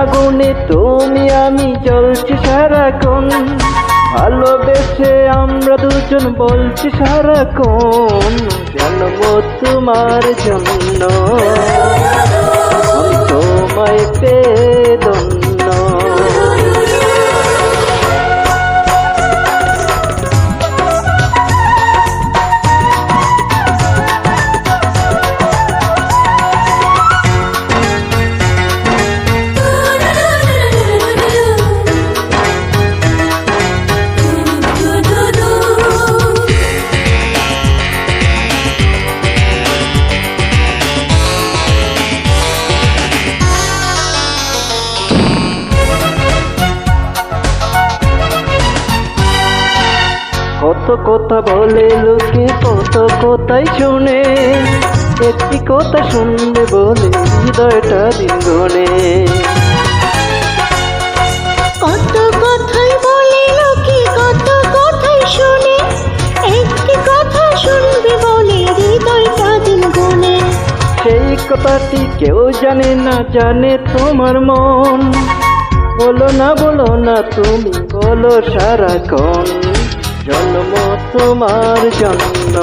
আগুনে তুমি, আমি চলছি সারাক্ষণ। ভালোবেসে আমরা দুজন বলছি সারাক্ষণ। জন্ম তোমার জন্য। তোমায় পেয়ে কথা বলে লোকে কত কথাই শুনে। একটি কথা শুনবে বলে হৃদয়টা দিন গনে কত কথাই বলে লোকে কত কথাই শুনে। একটি কথা শুনবে বলে হৃদয়টা দিন গুনে সেই কথাটি কেউ জানে না জানে তোমার মন। বলো না বলো না তুমি বলো সারাক্ষণ। জন্ম তোমার জন্য।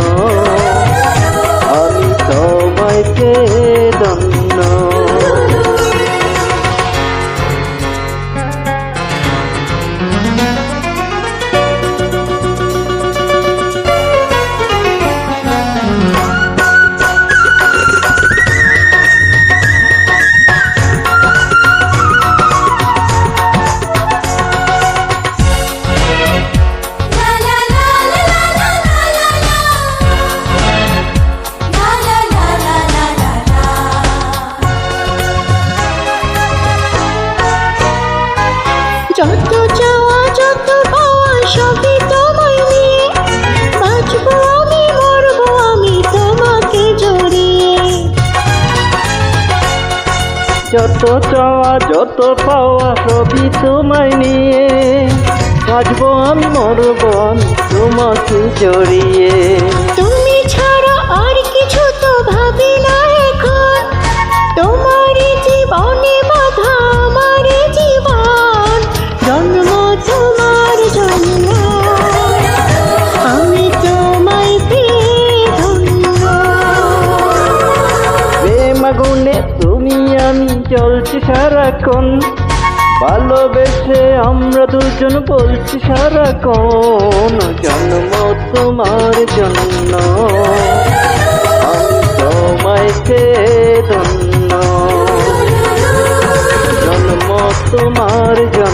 যত চাওয়া যত পাওয়া সবই তোমায় নিয়ে। বাঁচবো আমি মরবো আমি তোমাকে জড়িয়ে। চলছি সারাক্ষণ। ভালোবেসে আমরা দুজন বলছি সারাক্ষণ। জন্ম তোমার জন্য। আমি তোমায় কে ধন্য? জন্ম তোমার জন্য